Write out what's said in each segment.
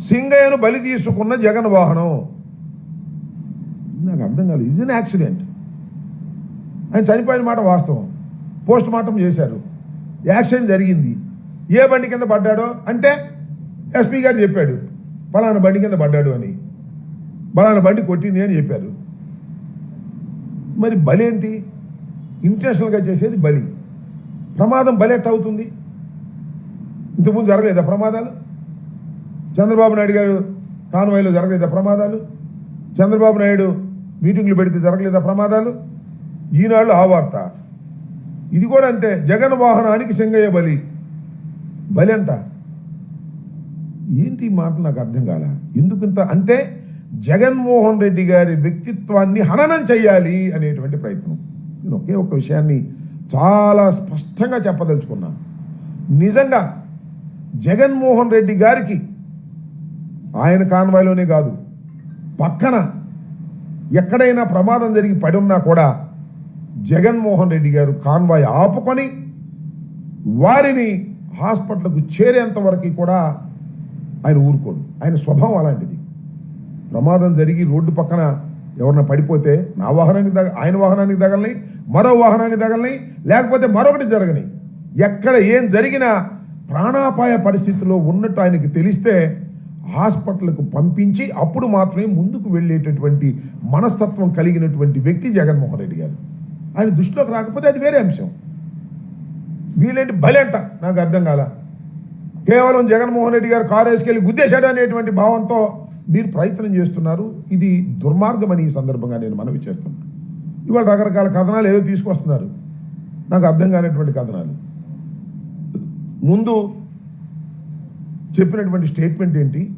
సింగయ్యను బలి తీసుకున్న జగన్ వాహనం. నాకు అర్థం కాలేదు. ఇది యాక్సిడెంట్ ఆయన చనిపోయిన మాట వాస్తవం. పోస్ట్ మార్టం చేశారు. యాక్సిడెంట్ జరిగింది. ఏ బండి కింద పడ్డాడో? అంటే ఎస్పీ గారు చెప్పాడు పలానా బండి కింద పడ్డాడు అని. పలానా బండి కొట్టింది అని చెప్పారు. మరి బలి ఏంటి? ఇంటర్నేషనల్గా చేసేది బలి. ప్రమాదం బలి ఎట్ట అవుతుంది? ఇంతకుముందు జరగలేదా ప్రమాదాలు? చంద్రబాబు నాయుడు గారు కాన్వాయ్లో జరగలేదా ప్రమాదాలు? చంద్రబాబు నాయుడు మీటింగ్లు పెడితే జరగలేదా ప్రమాదాలు? ఈనాడు ఆ వార్త. ఇది కూడా అంతే. జగన్ వాహనానికి సింగయ్య బలి. బలి అంట. ఏంటి మాట నాకు అర్థం కాల? ఎందుకంత అంటే జగన్మోహన్ రెడ్డి గారి వ్యక్తిత్వాన్ని హననం చేయాలి అనేటువంటి ప్రయత్నం. నేను ఒకే ఒక విషయాన్ని చాలా స్పష్టంగా చెప్పదలుచుకున్నాను నిజంగా జగన్మోహన్ రెడ్డి గారికి ఆయన కాన్వాయ్లోనే కాదు పక్కన ఎక్కడైనా ప్రమాదం జరిగి పడి ఉన్నా కూడా జగన్మోహన్ రెడ్డి గారు కాన్వాయ్ ఆపుకొని వారిని హాస్పిటల్కు చేరేంత వరకు కూడా ఆయన ఊరుకోడు. ఆయన స్వభావం అలాంటిది. ప్రమాదం జరిగి రోడ్డు పక్కన ఎవరన్నా పడిపోతే నా వాహనానికి దగ ఆయన వాహనానికి తగలని మరో వాహనానికి తగలని లేకపోతే మరొకటి జరగని. ఎక్కడ ఏం జరిగినా ప్రాణాపాయ పరిస్థితిలో ఉన్నట్టు ఆయనకి తెలిస్తే హాస్పిటల్కు పంపించి అప్పుడు మాత్రమే ముందుకు వెళ్ళేటటువంటి మనస్తత్వం కలిగినటువంటి వ్యక్తి జగన్మోహన్ రెడ్డి గారు. ఆయన దృష్టిలోకి రాకపోతే అది వేరే అంశం. వీళ్ళేంటి భలేంట? నాకు అర్థం కాల? కేవలం జగన్మోహన్ రెడ్డి గారు కారు వేసుకెళ్ళి గుద్దేశాడు అనేటువంటి భావంతో మీరు ప్రయత్నం చేస్తున్నారు. ఇది దుర్మార్గమని ఈ సందర్భంగా నేను మనవి చేస్తున్నాను ఇవాళ రకరకాల కథనాలు ఏవో తీసుకొస్తున్నారు. నాకు అర్థం కానటువంటి కథనాలు. ముందు చెప్పినటువంటి స్టేట్మెంట్ ఏంటి?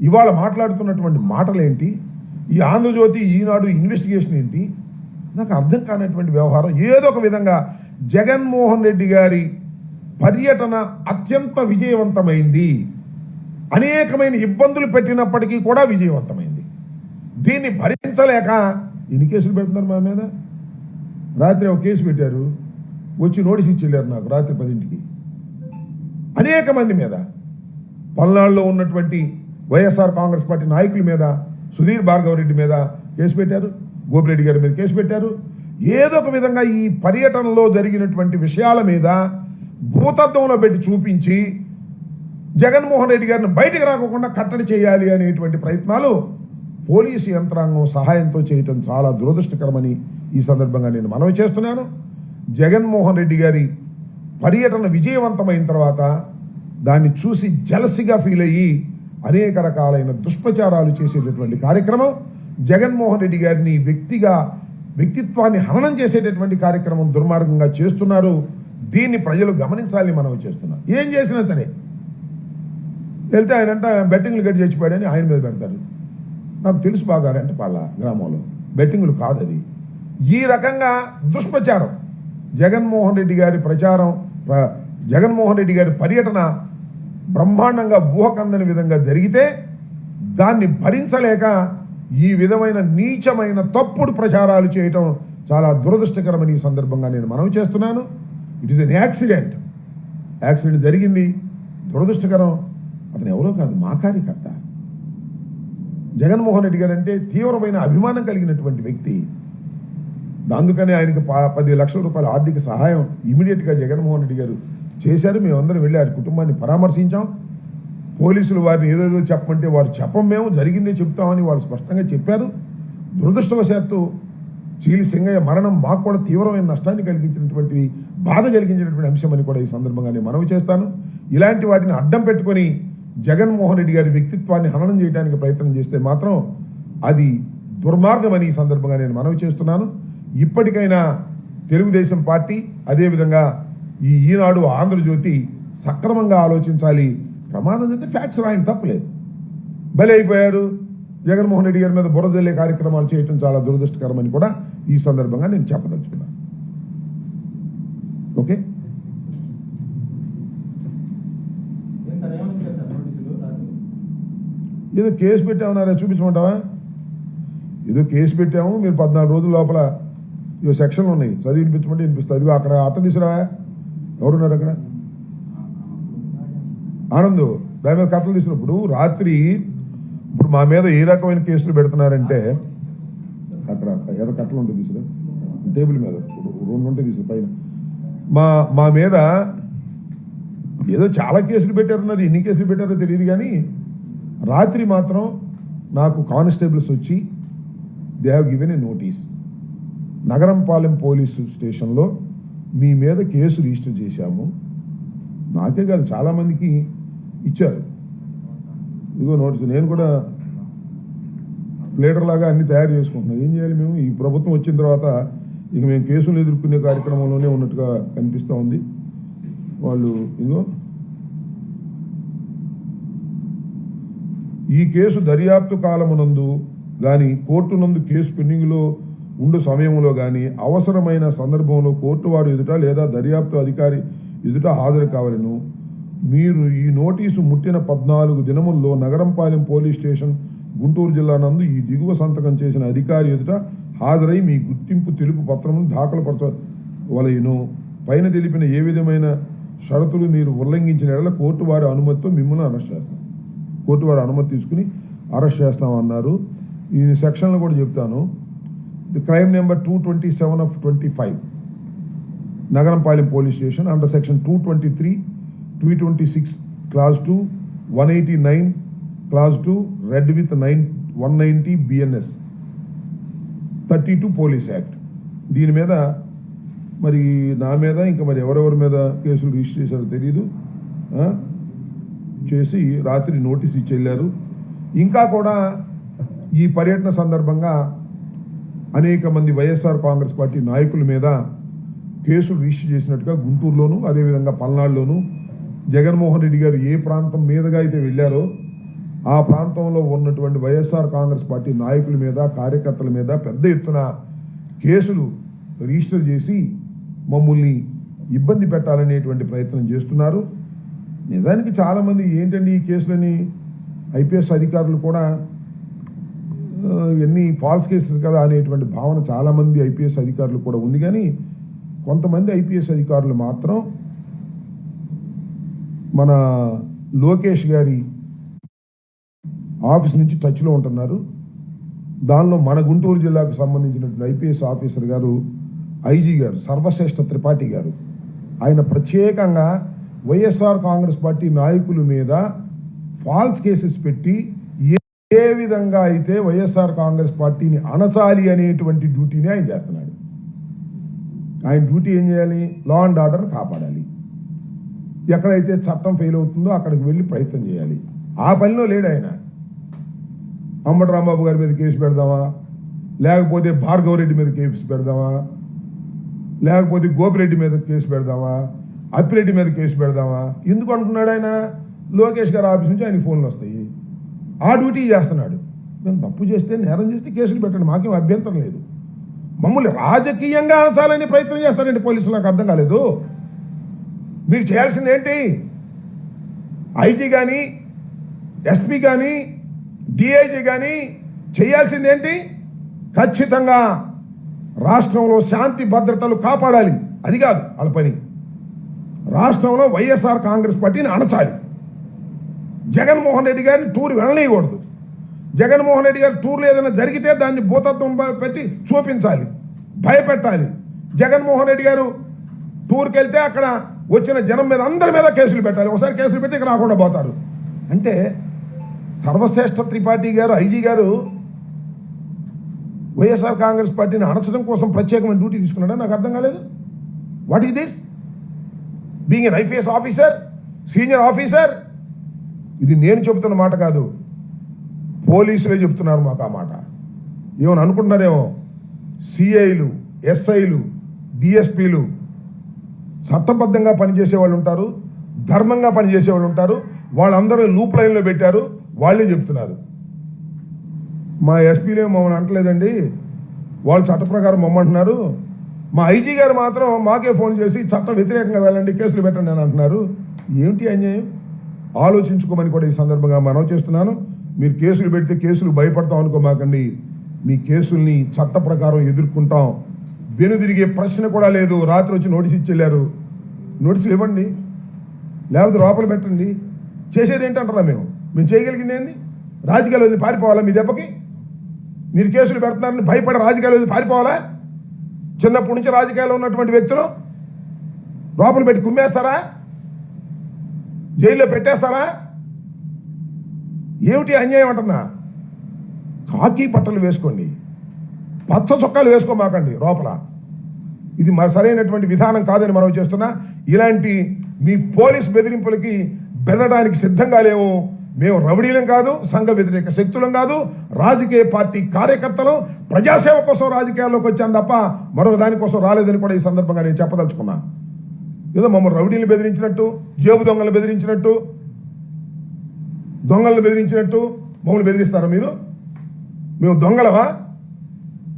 ఇవాళ మాట్లాడుతున్నటువంటి మాటలేంటి? ఈ ఆంధ్రజ్యోతి ఈనాడు ఇన్వెస్టిగేషన్ ఏంటి? నాకు అర్థం కానటువంటి వ్యవహారం. ఏదో ఒక విధంగా జగన్మోహన్ రెడ్డి గారి పర్యటన అత్యంత విజయవంతమైంది. అనేకమైన ఇబ్బందులు పెట్టినప్పటికీ కూడా విజయవంతమైంది. దీన్ని భరించలేక ఎన్ని కేసులు పెడుతున్నారు మా మీద? రాత్రి ఒక కేసు పెట్టారు. వచ్చి నోటీస్ ఇచ్చి వెళ్ళారు నాకు రాత్రి పదింటికి. అనేక మంది మీద. పల్నాడులో ఉన్నటువంటి వైఎస్ఆర్ కాంగ్రెస్ పార్టీ నాయకుల మీద సుధీర్ భార్గవరెడ్డి మీద కేసు పెట్టారు గోపిరెడ్డి గారి మీద కేసు పెట్టారు. ఏదో ఒక విధంగా ఈ పర్యటనలో జరిగినటువంటి విషయాల మీద భూతత్వంలో పెట్టి చూపించి జగన్మోహన్ రెడ్డి గారిని బయటకు రాకుండా కట్టడి చేయాలి అనేటువంటి ప్రయత్నాలు పోలీసు యంత్రాంగం సహాయంతో చేయటం చాలా దురదృష్టకరమని ఈ సందర్భంగా నేను మనవి చేస్తున్నాను. జగన్మోహన్ రెడ్డి గారి పర్యటన విజయవంతమైన తర్వాత దాన్ని చూసి జలసిగా ఫీల్ అయ్యి అనేక రకాలైన దుష్ప్రచారాలు చేసేటటువంటి కార్యక్రమం. జగన్మోహన్ రెడ్డి గారిని వ్యక్తిగా వ్యక్తిత్వాన్ని హననం చేసేటటువంటి కార్యక్రమం దుర్మార్గంగా చేస్తున్నారు. దీన్ని ప్రజలు గమనించాలని మనం చేస్తున్నాం. ఏం చేసినా సరే. వెళ్తే ఆయన అంట బెట్టింగ్లు గట్టి చచ్చిపోయాడని ఆయన మీద పెడతారు నాకు తెలుసు బాగా పాళ్ళ గ్రామంలో. బెట్టింగ్లు కాదు అది. ఈ రకంగా దుష్ప్రచారం. జగన్మోహన్ రెడ్డి గారి ప్రచారం ప్ర- జగన్మోహన్ రెడ్డి గారి పర్యటన బ్రహ్మాండంగా ఊహకందని విధంగా జరిగితే దాన్ని భరించలేక ఈ విధమైన నీచమైన తప్పుడు ప్రచారాలు చేయటం చాలా దురదృష్టకరమని ఈ సందర్భంగా నేను మనవి చేస్తున్నాను. It is an accident accident జరిగింది. దురదృష్టకరం. అతను ఎవరో కాదు మా కార్యకర్త. జగన్మోహన్ రెడ్డి గారు అంటే తీవ్రమైన అభిమానం కలిగినటువంటి వ్యక్తి. అందుకనే ఆయనకి పది లక్షల రూపాయల ఆర్థిక సహాయం ఇమీడియట్గా జగన్మోహన్ రెడ్డి గారు చేశారు మేమందరం వెళ్ళి వారి కుటుంబాన్ని పరామర్శించాం. పోలీసులు వారిని ఏదేదో చెప్పమంటే వారు చెప్పం మేము జరిగిందే చెప్తామని వాళ్ళు స్పష్టంగా చెప్పారు. దురదృష్టవశాత్తు చీలి సింగయ్య మరణం మాకు కూడా తీవ్రమైన నష్టాన్ని కలిగించినటువంటి బాధ కలిగించినటువంటి అంశమని కూడా ఈ సందర్భంగా నేను మనవి చేస్తాను. ఇలాంటి వాటిని అడ్డం పెట్టుకొని జగన్మోహన్ రెడ్డి గారి వ్యక్తిత్వాన్ని హననం చేయడానికి ప్రయత్నం చేస్తే మాత్రం అది దుర్మార్గమని ఈ సందర్భంగా నేను మనవి చేస్తున్నాను. ఇప్పటికైనా తెలుగుదేశం పార్టీ అదేవిధంగా ఈ ఈనాడు ఆంధ్రజ్యోతి సక్రమంగా ఆలోచించాలి. ప్రమాదం జరిగితే ఫ్యాక్ట్స్ రాయని తప్పలేదు బలి అయిపోయారు. జగన్మోహన్ రెడ్డి గారి మీద బురద జల్లే కార్యక్రమాలు చేయటం చాలా దురదృష్టకరమని కూడా ఈ సందర్భంగా నేను చెప్పదలుచుకున్నాను ఓకే? ఏదో కేసు పెట్టామన్నారా చూపించమంటావా? ఏదో కేసు పెట్టాము మీరు పద్నాలుగు రోజుల లోపల సెక్షన్లు ఉన్నాయి. చదివి వినిపించమంటే వినిపిస్తుంది. అదిగో అక్కడ అట్ట తీసుకురా ఎవరున్నారు అక్కడ? ఆనందు దాని మీద కట్టలు తీసినప్పుడు రాత్రి ఇప్పుడు మా మీద ఏ రకమైన కేసులు పెడుతున్నారంటే అక్కడ ఎర్ర కట్టలు ఉంటాయి తీసుకురా. టేబుల్ మీద రెండు ఉంటాయి తీసుకురా పైన. మా మా మీద ఏదో చాలా కేసులు పెట్టారన్నారు ఎన్ని కేసులు పెట్టారో తెలియదు కానీ రాత్రి మాత్రం నాకు కానిస్టేబుల్స్ వచ్చి they have given a notice. Nagarampalem police స్టేషన్లో మీ మీద కేసు రిజిస్టర్ చేశాము. నాకే కాదు చాలామందికి ఇచ్చారు. ఇదిగో నోటీస్. నేను కూడా ప్లేటర్ లాగా అన్ని తయారు చేసుకుంటున్నాం ఏం చేయాలి మేము? ఈ ప్రభుత్వం వచ్చిన తర్వాత ఇక మేము కేసులు ఎదుర్కొనే కార్యక్రమంలోనే ఉన్నట్టుగా కనిపిస్తూ ఉంది. వాళ్ళు ఇదిగో ఈ కేసు దర్యాప్తు కాలమునందు కానీ కోర్టు నందు కేసు పెండింగ్లో ఉండు సమయంలో కానీ అవసరమైన సందర్భంలో కోర్టు వారు ఎదుట లేదా దర్యాప్తు అధికారి ఎదుట హాజరు కావాలను. మీరు ఈ నోటీసు ముట్టిన పద్నాలుగు దినముల్లో నగరంపాలెం పోలీస్ స్టేషన్ గుంటూరు జిల్లా నందు ఈ దిగువ సంతకం చేసిన అధికారి ఎదుట హాజరై మీ గుర్తింపు తెలుపు పత్రమును దాఖలుపరచవలయును పైన తెలిపిన ఏ విధమైన షరతులు మీరు ఉల్లంఘించిన ఎడల కోర్టు వారి అనుమతితో మిమ్మల్ని అరెస్ట్ చేస్తాం. కోర్టు వారి అనుమతి తీసుకుని అరెస్ట్ చేస్తామన్నారు. ఈ సెక్షన్లు కూడా చెప్తాను. The crime number two twenty seven of twenty five Nagarampalem police station under section two twenty three two twenty six clause two one eighty nine clause two read with nine one ninety BNS thirty two police act దీని మీద మరి నా మీద ఇంకా మరి ఎవరెవరి మీద కేసులు రిజిస్టర్ చేశారో తెలియదు చేసి రాత్రి నోటీస్ ఇచ్చి వెళ్ళారు. ఇంకా కూడా ఈ పర్యటన సందర్భంగా అనేక మంది వైఎస్ఆర్ కాంగ్రెస్ పార్టీ నాయకుల మీద కేసులు రిజిస్టర్ చేసినట్టుగా గుంటూరులోను అదేవిధంగా పల్నాడులోను జగన్మోహన్ రెడ్డి గారు ఏ ప్రాంతం మీదుగా అయితే వెళ్ళారో ఆ ప్రాంతంలో ఉన్నటువంటి వైఎస్ఆర్ కాంగ్రెస్ పార్టీ నాయకుల మీద కార్యకర్తల మీద పెద్ద ఎత్తున కేసులు రిజిస్టర్ చేసి మమ్మల్ని ఇబ్బంది పెట్టాలనేటువంటి ప్రయత్నం చేస్తున్నారు. నిజానికి చాలామంది ఏంటండి ఈ కేసులని ఐపీఎస్ అధికారులు కూడా ఇవన్నీ ఎన్ని ఫాల్స్ కేసెస్ కదా అనేటువంటి భావన చాలామంది ఐపీఎస్ అధికారులు కూడా ఉంది. కానీ కొంతమంది ఐపీఎస్ అధికారులు మాత్రం మన లోకేష్ గారి ఆఫీస్ నుంచి టచ్లో ఉంటున్నారు. దానిలో మన గుంటూరు జిల్లాకు సంబంధించినటువంటి ఐపీఎస్ ఆఫీసర్ గారు ఐజీ గారు సర్వశ్రేష్ఠ త్రిపాఠి గారు ఆయన ప్రత్యేకంగా వైఎస్ఆర్ కాంగ్రెస్ పార్టీ నాయకుల మీద ఫాల్స్ కేసెస్ పెట్టి ఏ విధంగా అయితే వైఎస్ఆర్ కాంగ్రెస్ పార్టీని అణచాలి అనేటువంటి డ్యూటీని ఆయన చేస్తున్నాడు. ఆయన డ్యూటీ ఏం చేయాలి? లా అండ్ ఆర్డర్ కాపాడాలి. ఎక్కడైతే చట్టం ఫెయిల్ అవుతుందో అక్కడికి వెళ్ళి ప్రయత్నం చేయాలి. ఆ పనిలో లేడు ఆయన. అమ్మటి రాంబాబు గారి మీద కేసు పెడదామా? లేకపోతే భార్గవ రెడ్డి మీద కేసు పెడదామా? లేకపోతే గోపిరెడ్డి మీద కేసు పెడదామా? అప్పిరెడ్డి మీద కేసు పెడదామా? ఎందుకు అనుకున్నాడు ఆయన? లోకేష్ గారి ఆఫీస్ నుంచి ఆయనకి ఫోన్లు వస్తాయి. ఆ డ్యూటీ చేస్తున్నాడు. మేము తప్పు చేస్తే నేరం చేస్తే కేసులు పెట్టండి. మాకేం అభ్యంతరం లేదు. మమ్మల్ని రాజకీయంగా అనచాలని ప్రయత్నం చేస్తారండి పోలీసులు. నాకు అర్థం కాలేదు. మీరు చేయాల్సింది ఏంటి? ఐజీ కానీ ఎస్పీ కానీ డిఐజీ కానీ చేయాల్సింది ఏంటి? ఖచ్చితంగా రాష్ట్రంలో శాంతి భద్రతలు కాపాడాలి. అది కాదు వాళ్ళ పని. రాష్ట్రంలో వైఎస్ఆర్ కాంగ్రెస్ పార్టీని అణచాలి. జగన్మోహన్ రెడ్డి గారిని టూర్ వెళ్ళనీయకూడదు. జగన్మోహన్ రెడ్డి గారి టూర్లు ఏదైనా జరిగితే దాన్ని భూతత్వం పెట్టి చూపించాలి భయపెట్టాలి. జగన్మోహన్ రెడ్డి గారు టూర్కి వెళ్తే అక్కడ వచ్చిన జనం మీద అందరి మీద కేసులు పెట్టాలి. ఒకసారి కేసులు పెట్టి ఇక్కడ రాకుండా పోతారు. అంటే సర్వశ్రేష్ఠ త్రిపాఠి గారు ఐజీ గారు వైఎస్ఆర్ కాంగ్రెస్ పార్టీని అణచడం కోసం ప్రత్యేకమైన డ్యూటీ తీసుకున్నాడా? నాకు అర్థం కాలేదు. What is this being an IPS officer senior officer ఇది నేను చెబుతున్న మాట కాదు. పోలీసులే చెప్తున్నారు మాకు ఆ మాట. ఏమని అనుకుంటున్నారేమో? సిఐలు ఎస్ఐలు డిఎస్పీలు చట్టబద్ధంగా పనిచేసే వాళ్ళు ఉంటారు ధర్మంగా పనిచేసే వాళ్ళు ఉంటారు వాళ్ళందరూ లూప్ లైన్లో పెట్టారు వాళ్ళే చెప్తున్నారు మా ఎస్పీలే మమ్మల్ని అంటలేదండి. వాళ్ళు చట్ట ప్రకారం మమ్మంటున్నారు. మా ఐజీ గారు మాత్రం మాకే ఫోన్ చేసి చట్ట వ్యతిరేకంగా వెళ్ళండి కేసులు పెట్టండి అని అంటున్నారు. ఏమిటి అన్యాయం? ఆలోచించుకోమని కూడా ఈ సందర్భంగా మనం చేస్తున్నాను. మీరు కేసులు పెడితే కేసులు భయపడతాం అనుకోమాకండి. మీ కేసుల్ని చట్ట ప్రకారం ఎదుర్కొంటాం. వెనుదిరిగే ప్రశ్న కూడా లేదు. రాత్రి వచ్చి నోటీస్ ఇచ్చి వెళ్ళారు నోటీసులు ఇవ్వండి. లేకపోతే లోపల పెట్టండి. చేసేది ఏంటంటారా మేము? మేము చేయగలిగింది ఏంది? రాజకీయాలు వదిలి పారిపోవాలా మీ దెబ్బకి? మీరు కేసులు పెడుతున్నారని భయపడి రాజకీయాలు వదిలి పారిపోవాలా? చిన్నప్పటి నుంచి రాజకీయాల్లో ఉన్నటువంటి వ్యక్తులు లోపల పెట్టి కుమ్మేస్తారా? జైల్లో పెట్టేస్తారా? ఏమిటి అన్యాయం అంటున్నా? కాకి బట్టలు వేసుకోండి. పచ్చ చొక్కాలు వేసుకోమాకండి లోపల. ఇది మరి సరైనటువంటి విధానం కాదని మనం చేస్తున్నా ఇలాంటి మీ పోలీస్ బెదిరింపులకి బెదడానికి సిద్ధంగా లేవు. మేము రౌడీలం కాదు సంఘ వ్యతిరేక శక్తులం కాదు రాజకీయ పార్టీ కార్యకర్తలు ప్రజాసేవ కోసం రాజకీయాల్లోకి వచ్చాను తప్ప మరొక దానికోసం రాలేదని కూడా ఈ సందర్భంగా నేను చెప్పదలుచుకున్నా. ఏదో మమ్మల్ని రౌడీలు బెదిరించినట్టు జేబు దొంగలు బెదిరించినట్టు దొంగలను బెదిరించినట్టు మమ్మల్ని బెదిరిస్తారా మీరు? మేము దొంగలవా